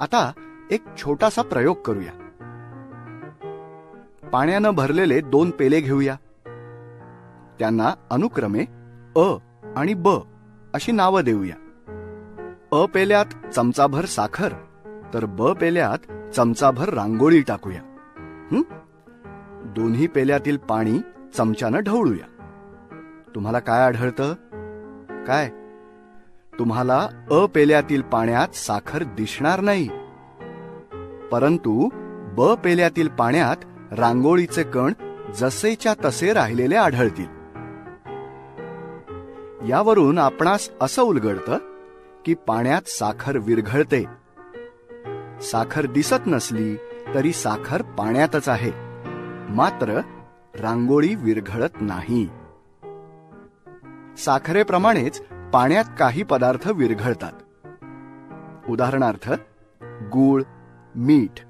आता एक छोटासा प्रयोग करूया. पाण्यानं भरलेले दोन पेले घेऊया. त्यांना अनुक्रमे अ आणि ब अशी नावं देऊया. अ पेल्यात चमचाभर साखर तर ब पेल्यात चमचाभर रांगोळी टाकूया. दोन्ही पेल्यातील पाणी चमच्यानं ढवळूया. तुम्हाला काय आढळतं? काय? तुम्हाला अ पेल्यातील पाण्यात साखर दिसणार नाही. परंतु ब पेल्यातील पाण्यात रांगोळीचे कण जसेच्या तसे राहिलेले आढळतील. यावरून आपणास असं उलगडतं की पाण्यात साखर विरघळते. साखर दिसत नसली तरी साखर पाण्यातच आहे. मात्र रांगोळी विरघळत नाही. साखरेप्रमाणेच पाण्यात काही पदार्थ विरघळतात. उदाहरणार्थ गूळ मीठ.